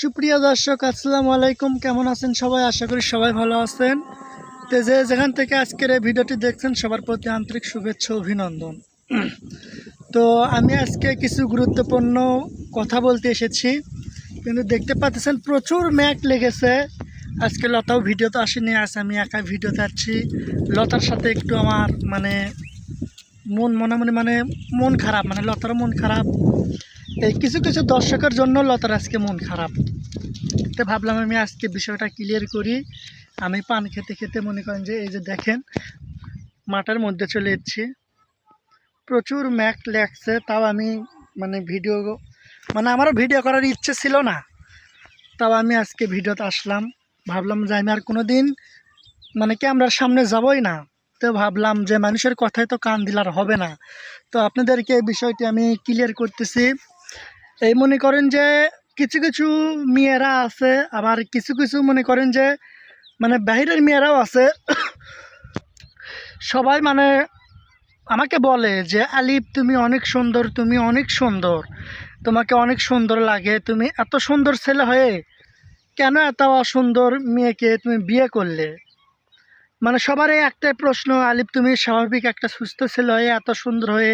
সুপ্রিয় দর্শক, আসসালামু আলাইকুম। কেমন আছেন সবাই? আশা করি সবাই ভালো আছেন। তো যে যেখান থেকে আজকের এই ভিডিওটি দেখছেন, সবার প্রতি আন্তরিক শুভেচ্ছা, অভিনন্দন। তো আমি আজকে কিছু গুরুত্বপূর্ণ কথা বলতে এসেছি। কিন্তু দেখতে পাচ্ছেন, প্রচুর ম্যাক লেগেছে। আজকে লতাও ভিডিওতে আসেনি, আজ আমি একা ভিডিওতে আছি লতার সাথে একটু আমার মানে মন, মনে মনে মানে মন খারাপ মানে লতারও মন খারাপ। এই কিছু কিছু দর্শকের জন্য লতার আজকে মন খারাপ। তো ভাবলাম আমি আজকে বিষয়টা ক্লিয়ার করি। আমি পান খেতে খেতে মনে করেন যে এই যে দেখেন মাটার মধ্যে চলে এসেছি। প্রচুর ম্যাক লাগছে, তাও আমি মানে ভিডিও মানে আমারও ভিডিও করার ইচ্ছে ছিল না। তাও আমি আজকে ভিডিওতে আসলাম। ভাবলাম যে আমি আর কোনো দিন মানে ক্যামেরার সামনে যাবই না। তো ভাবলাম যে মানুষের কথায় তো কান দিলার হবে না। তো আপনাদেরকে এই বিষয়টি আমি ক্লিয়ার করতেছি। এই মনে করেন যে কিছু কিছু মেয়েরা আছে, আবার কিছু কিছু মনে করেন যে মানে বাহিরের মেয়েরাও আছে। সবাই মানে আমাকে বলে যে, আলিফ, তুমি অনেক সুন্দর, তুমি অনেক সুন্দর। তোমাকে অনেক সুন্দর লাগে। তুমি এত সুন্দর ছেলে হয়ে কেন এত অসুন্দর মেয়েকে তুমি বিয়ে করলে? মানে সবারই একটাই প্রশ্ন, আলিফ তুমি স্বাভাবিক একটা সুস্থ ছেলে হয়ে এত সুন্দর হয়ে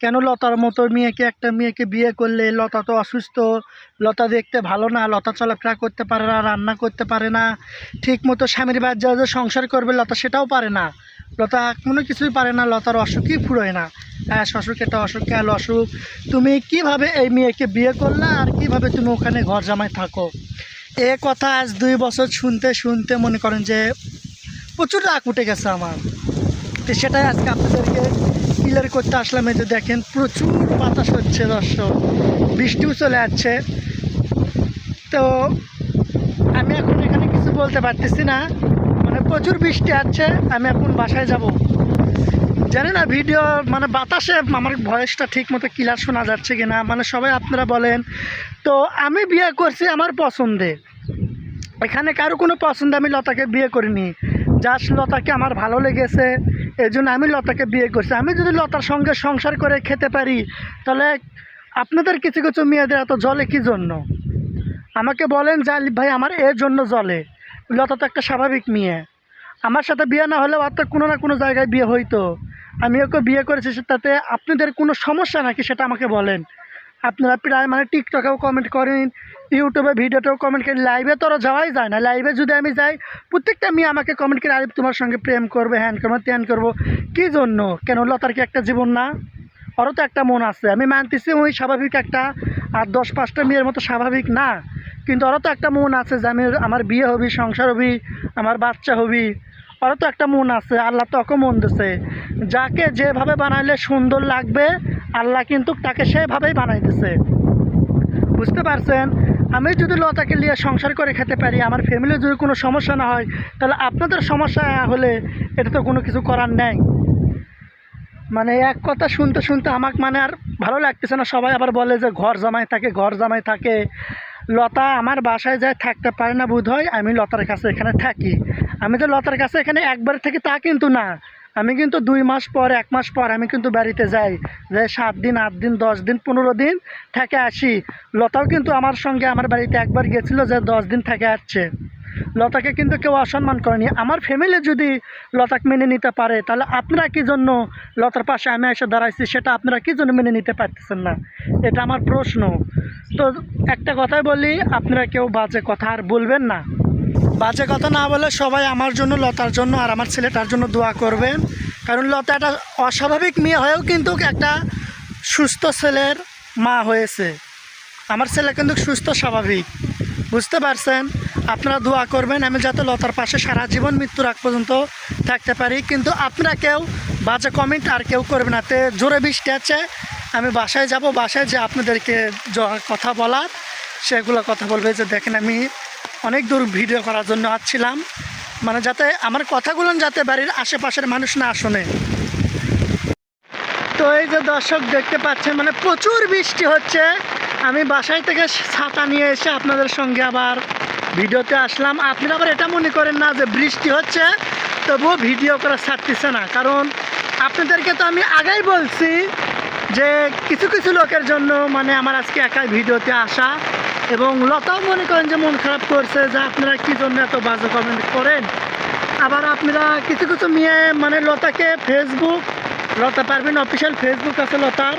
কেন লতার মতো মেয়েকে, একটা মেয়েকে বিয়ে করলে? লতা তো অসুস্থ, লতা দেখতে ভালো না, লতা চলাফেরা করতে পারে না, রান্না করতে পারে না ঠিক মতো স্বামীর বাদ যা যা সংসার করবে, লতা সেটাও পারে না। লতা কোনো কিছুই পারে না, লতার অসুখই ফুরোয় না। হ্যাঁ অসুখ এটা অসুখ ক্যাল অসুখ? তুমি কীভাবে এই মেয়েকে বিয়ে করলে আর কীভাবে তুমি ওখানে ঘর জামাই থাকো? এ কথা আজ দুই বছর শুনতে শুনতে মনে করেন যে প্রচুর রাগ উঠে গেছে আমার। তো সেটাই আজকে আপনাদেরকে ক্লিয়ার করতে আসলাম। এই যে দেখেন, প্রচুর বাতাস হচ্ছে দর্শক, বৃষ্টিও চলে যাচ্ছে। তো আমি এখন এখানে কিছু বলতে পারতেছি না। মানে প্রচুর বৃষ্টি আছে আমি এখন বাসায় যাব। জানি না ভিডিও মানে বাতাসে আমার ভয়েসটা ঠিক মতো ক্লিয়ার শোনা যাচ্ছে কিনা। মানে সবাই আপনারা বলেন। তো আমি বিয়ে করছি আমার পছন্দে এখানে কারও কোনো পছন্দ আমি লতাকে বিয়ে করিনি। জাস্ট লতাকে আমার ভালো লেগেছে এই জন্য আমি লতাকে বিয়ে করছি। আমি যদি লতার সঙ্গে সংসার করে খেতে পারি, তাহলে আপনাদের কিছু কিছু মেয়েদের এত জলে কি জন্য? আমাকে বলেন যে ভাই, আমার এর জন্য জলে। লতা তো একটা স্বাভাবিক মেয়ে। আমার সাথে বিয়ে না হলেও আর তো কোনো না কোনো জায়গায় বিয়ে হইতো। আমি ওকে বিয়ে করেছি তাতে আপনাদের কোনো সমস্যা নাকি সেটা আমাকে বলেন। আপনারা প্রায় মানে টিকটকেও কমেন্ট করেন ইউটিউবে ভিডিওতেও কমেন্ট করেন লাইভে তো ওরা যাওয়াই যায় না। লাইভে যদি আমি যাই, প্রত্যেকটা মেয়ে আমাকে কমেন্ট করে, আরে, তোমার সঙ্গে প্রেম করবে হ্যান করব ত্যান করব, কী জন্য? কেন, লতার কি একটা জীবন না? ওরও তো একটা মন আছে। আমি মানতেছি ওই স্বাভাবিক একটা, আর দশ পাঁচটা মেয়ের মতো স্বাভাবিক না। কিন্তু ওরও তো একটা মন আছে যে আমি আমার বিয়ে হবি, সংসার হবি, আমার বাচ্চা হবি। ওরও তো একটা মন আছে, আল্লাহ তো মন দিছে। যাকে যেভাবে বানাইলে সুন্দর লাগবে আল্লাহ কিন্তু তাকে সেভাবেই বানাই দিছে। বুঝতে পারছেন? আমি যদি লতাকে নিয়ে সংসার করে খেতে পারি, আমার ফ্যামিলির যদি কোনো সমস্যা না হয়, তাহলে আপনাদের সমস্যা হলে এটা তো কোনো কিছু করার নেই। মানে এক কথা শুনতে শুনতে আমাকে মানে আর ভালো লাগতেছে না। সবাই আবার বলে যে ঘর জামাই থাকে, ঘর জামাই থাকে। লতা আমার বাসায় যায় থাকতে পারে না বোধ হয় আমি লতার কাছে এখানে থাকি। আমি তো লতার কাছে এখানে একবার থেকে তা কিন্তু না। আমি কিন্তু দুই মাস পর, এক মাস পর আমি কিন্তু বাড়িতে যাই। যে সাত দিন, আট দিন, দশ দিন, পনেরো দিন থেকে আসি। লতাও কিন্তু আমার সঙ্গে আমার বাড়িতে একবার গেছিল যে দশ দিন থেকে আসছে। লতাকে কিন্তু কেউ অসম্মান করেনি। আমার ফ্যামিলি যদি লতাকে মেনে নিতে পারে, তাহলে আপনারা কি জন্য লতার পাশে আমি এসে দাঁড়াইছি? সেটা আপনারা কি জন্য মেনে নিতে পারতেছেন না? এটা আমার প্রশ্ন। তো একটা কথাই বলি, আপনারা কেউ বাজে কথা আর বলবেন না। বাজে কথা না বলে সবাই আমার জন্য, লতার জন্য আর আমার ছেলেটার জন্য দোয়া করবেন। কারণ লতা একটা অস্বাভাবিক মেয়ে হয়েও কিন্তু একটা সুস্থ ছেলের মা হয়েছে। আমার ছেলে কিন্তু সুস্থ, স্বাভাবিক। বুঝতে পারছেন? আপনারা দোয়া করবেন, আমি যাতে লতার পাশে সারা জীবন মৃত্যুর আগ পর্যন্ত থাকতে পারি। কিন্তু আপনারা কেউ বাজে কমেন্ট আর কেউ করবে না। তে জোরে বৃষ্টি আছে, আমি বাসায় যাব। বাসায় যে আপনাদেরকে কথা বলার, সেগুলো কথা বলবে। যে দেখেন আমি অনেক দূর ভিডিও করার জন্য আসছিলাম। মানে যাতে আমার কথাগুলো যাতে বাড়ির আশেপাশের মানুষ না শোনে। তো এই যে দর্শক দেখতে পাচ্ছেন মানে প্রচুর বৃষ্টি হচ্ছে। আমি বাসায় থেকে ছাতা নিয়ে এসে আপনাদের সঙ্গে আবার ভিডিওতে আসলাম। আপনারা আবার এটা মনে করেন না যে বৃষ্টি হচ্ছে, তবুও ভিডিও করা ছাড়তেছে না। কারণ আপনাদেরকে তো আমি আগেই বলছি যে কিছু কিছু লোকের জন্য মানে আমার আজকে একাই ভিডিওতে আসা। এবং লতাও মনে করেন যে মন খারাপ করছে যে আপনারা কী জন্য এত বাজে কমেন্ট করেন। আবার আপনারা কিছু কিছু মেয়ে মানে লতাকে ফেসবুক লতা পারবেন অফিসিয়াল ফেসবুক আছে লতার।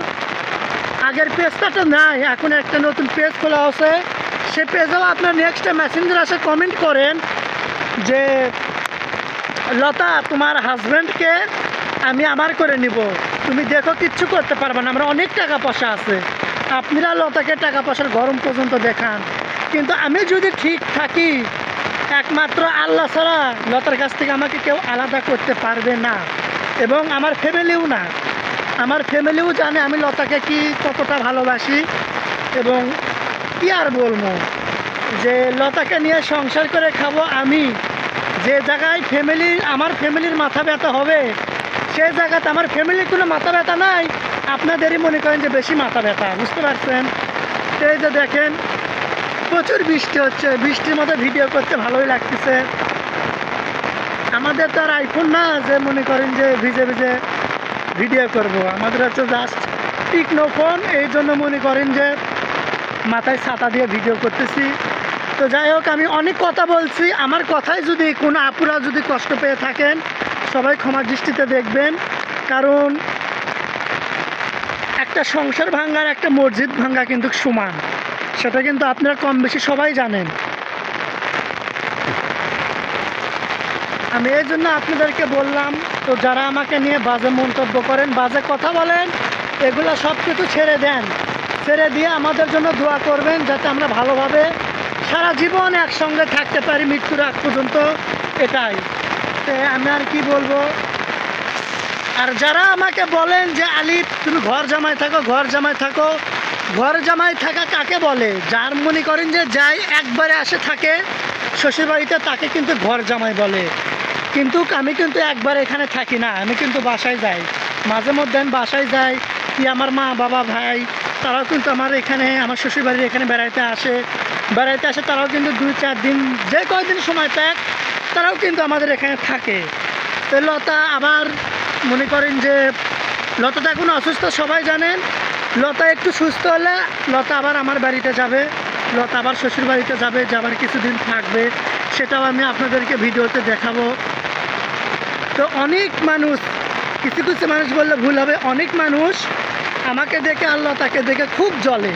আগের পেজটা তো নাই, এখন একটা নতুন পেজ খোলা আছে। সে পেজেও আপনার নেক্সট মেসেঞ্জার আসে কমেন্ট করেন যে, লতা, তোমার হাজব্যান্ডকে আমি আমার করে নিব। তুমি দেখো, কিচ্ছু করতে পারবে না। আমরা অনেক টাকা পয়সা আছে। আপনারা লতাকে টাকা পয়সার গরম পর্যন্ত দেখান। কিন্তু আমি যদি ঠিক থাকি, একমাত্র আল্লাহ ছাড়া লতার কাছ থেকে আমাকে কেউ আলাদা করতে পারবে না। এবং আমার ফ্যামিলিও না। আমার ফ্যামিলিও জানে আমি লতাকে কি কতটা ভালোবাসি। এবং কি আর বলব, যে লতাকে নিয়ে সংসার করে খাব আমি। যে জায়গায় ফ্যামিলি আমার ফ্যামিলির মাথা ব্যথা হবে সেই জায়গাতে আমার ফ্যামিলির কোনো মাথা ব্যথা নাই। আপনাদেরই মনে করেন যে বেশি মাথা ব্যথা বুঝতে পারছেন? এই যে দেখেন, প্রচুর বৃষ্টি হচ্ছে। বৃষ্টির মধ্যে ভিডিও করতে ভালোই লাগতেছে। আমাদের তো আর আইফোন না যে মনে করেন যে ভিজে ভিজে ভিডিও করব। আমাদের হচ্ছে জাস্ট টিকনো ফোন এই জন্য মনে করেন যে মাথায় ছাতা দিয়ে ভিডিও করতেছি। তো যাই হোক, আমি অনেক কথা বলছি। আমার কথায় যদি কোনো আপুরা যদি কষ্ট পেয়ে থাকেন, সবাই ক্ষমা দৃষ্টিতে দেখবেন। কারণ একটা সংসার ভাঙ্গার, একটা মসজিদ ভাঙ্গা কিন্তু সমান। সেটা কিন্তু আপনারা কম বেশি সবাই জানেন। আমি এই জন্য আপনাদেরকে বললাম, তো যারা আমাকে নিয়ে বাজে মন্তব্য করেন, বাজে কথা বলেন, এগুলো সব কিছু ছেড়ে দেন। ছেড়ে দিয়ে আমাদের জন্য দোয়া করবেন, যাতে আমরা ভালোভাবে সারা জীবন একসঙ্গে থাকতে পারি মৃত্যুর আগ পর্যন্ত, এটাই। আমি আর কি বলব? আর যারা আমাকে বলেন যে, আলিফ, তুমি ঘর জামাই থাকো, ঘর জামাই থাকো, ঘর জামাই থাকা কাকে বলে? যার মনে করেন যে, যাই একবারে আসে থাকে, শ্বশুরবাড়িতে তাকে কিন্তু ঘর জামাই বলে। কিন্তু আমি কিন্তু একবার এখানে থাকি না, আমি কিন্তু বাসায় যাই। মাঝে মধ্যে আমি বাসায় যাই কি আমার মা, বাবা, ভাই, তারাও কিন্তু আমার এখানে, আমার শ্বশুরবাড়ির এখানে বেড়াইতে আসে। বেড়াইতে আসে, তারাও কিন্তু দুই, চার দিন, যে কয়দিন সময় পাক, তারাও কিন্তু আমাদের এখানে থাকে। তো লতা আবার মনে করেন যে লতা তো এখন অসুস্থ, সবাই জানেন। লতা একটু সুস্থ হলে লতা আবার আমার বাড়িতে যাবে। লতা আবার শ্বশুর বাড়িতে যাবে যে আবার কিছুদিন থাকবে। সেটাও আমি আপনাদেরকে ভিডিওতে দেখাবো। তো অনেক মানুষ, কিছু কিছু মানুষ বললে ভুল হবে, অনেক মানুষ আমাকে দেখে আল্লাহ তাকে দেখে খুব জ্বলে।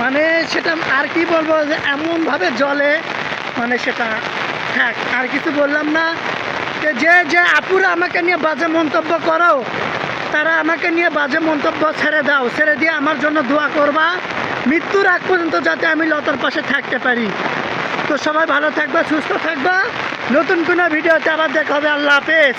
মানে সেটা আর কি বলব যে এমনভাবে জ্বলে মানে সেটা থাক আর কিছু বললাম না। যে যে আপুরা আমাকে নিয়ে বাজে মন্তব্য করো, তারা আমাকে নিয়ে বাজে মন্তব্য ছেড়ে দাও, ছেড়ে দিয়ে আমার জন্য দোয়া করবা। মৃত্যুর আগ পর্যন্ত যাতে আমি লতার পাশে থাকতে পারি। তো সবাই ভালো থাকবা, সুস্থ থাকবা। নতুন কোনো ভিডিওতে আবার দেখা হবে। আল্লাহ হাফেজ।